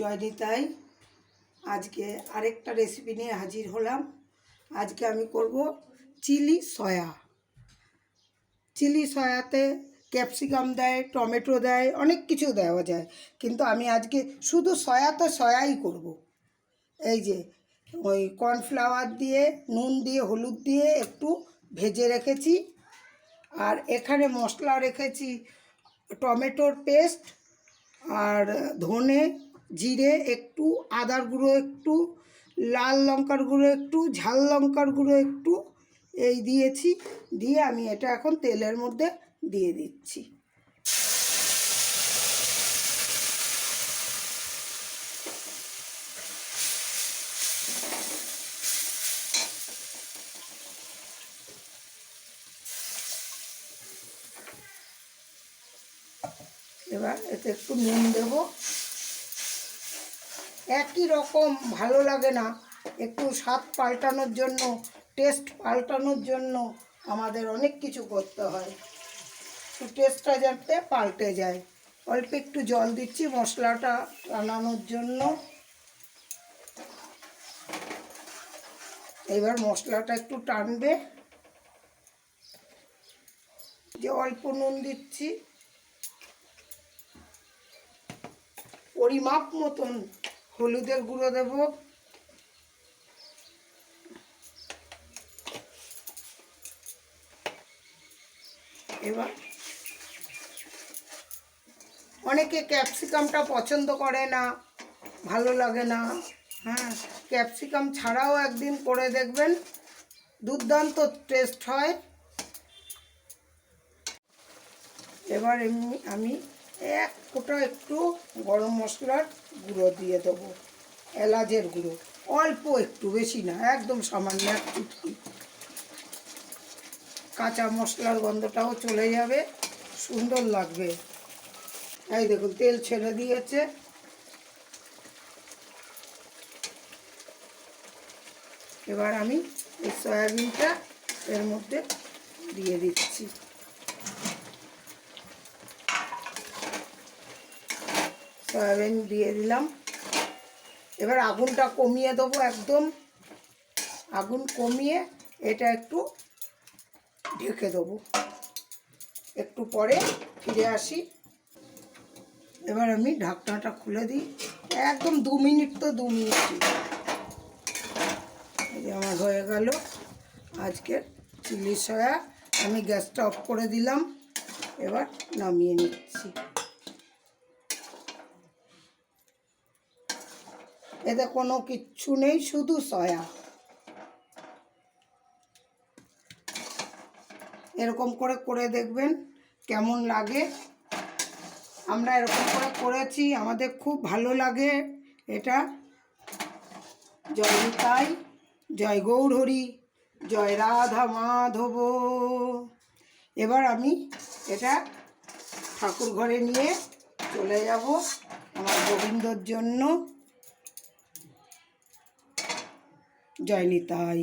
জয়নিতাই, আজকে আরেকটা রেসিপি নিয়ে হাজির হলাম। আজকে আমি করব চিলি সয়া। চিলি সয়াতে ক্যাপসিকাম দেয়, টমেটো দেয়, অনেক কিছু দেওয়া যায়। কিন্তু আমি আজকে শুধু সয়াতে সয়াই করব। এই যে, ওই কর্নফ্লাওয়ার দিয়ে, নুন দিয়ে, হলুদ দিয়ে একটু ভেজে রেখেছি। আর এখানে মশলা রেখেছি টমেটোর পেস্ট আর ধনে জিরে একটু, আদার গুঁড়ো একটু, লাল লঙ্কার গুঁড়ো একটু, ঝাল লঙ্কার গুঁড়ো একটু, এই দিয়েছি। দিয়ে আমি এটা এখন তেলের মধ্যে দিয়ে দিচ্ছি। এবার এতে একটু নুন দেব। একই রকম ভালো লাগে না। একটু স্বাদ পাল্টানোর জন্য টেস্ট পাল্টানোর জন্য আমাদের অনেক কিছু করতে হয়। একটু টেস্টটা যাতে পাল্টে যায়। অল্প একটু জল দিচ্ছি মশলাটা টানানোর জন্য। এবার মশলাটা একটু টানবে। যে অল্প নুন দিচ্ছি। পরিমাপ মতন হলুদের গুঁড়ো দেব। এবার অনেকে ক্যাপসিকামটা পছন্দ করে না, ভালো লাগে না। হ্যাঁ ক্যাপসিকাম ছাড়াও একদিন করে দেখবেন, দুর্দান্ত টেস্ট হয়। এবার এমনি আমি এক ফোঁটা একটু গরম মশলার গুঁড়ো দিয়ে দেবো, এলাচের গুঁড়ো। অল্প একটু বেশি না, একদম সামান্য এক চুটকি। কাঁচা মশলার গন্ধটাও চলে যাবে, সুন্দর লাগবে। এই দেখুন, তেল ছেড়ে দিয়েছে। এবার আমি সয়াবিনটা এর মধ্যে দিয়ে দিচ্ছি। সয়াবিন দিয়ে দিলাম। এবার আগুনটা কমিয়ে দেবো একদম। আগুন কমিয়ে এটা একটু ঢেকে দেবো। একটু পরে ফিরে আসি। এবার আমি ঢাকনাটা খুলে দিই। একদম দু মিনিট তো, দু মিনিটই আমার হয়ে গেল। আজকের চিলি সয়া। আমি গ্যাসটা অফ করে দিলাম। এবার নামিয়ে নিচ্ছি। এতে কোনো কিচ্ছু নেই, শুধু সয়া। এরকম করে করে দেখবেন কেমন লাগে। আমরা এরকম করে করেছি, আমাদের খুব ভালো লাগে এটা। জয় নিতাই জয় গৌরহরি, জয় রাধা মাধব। এবার আমি এটা ঠাকুর ঘরে নিয়ে চলে যাব আমার গোবিন্দর জন্য। জয় নিতাই।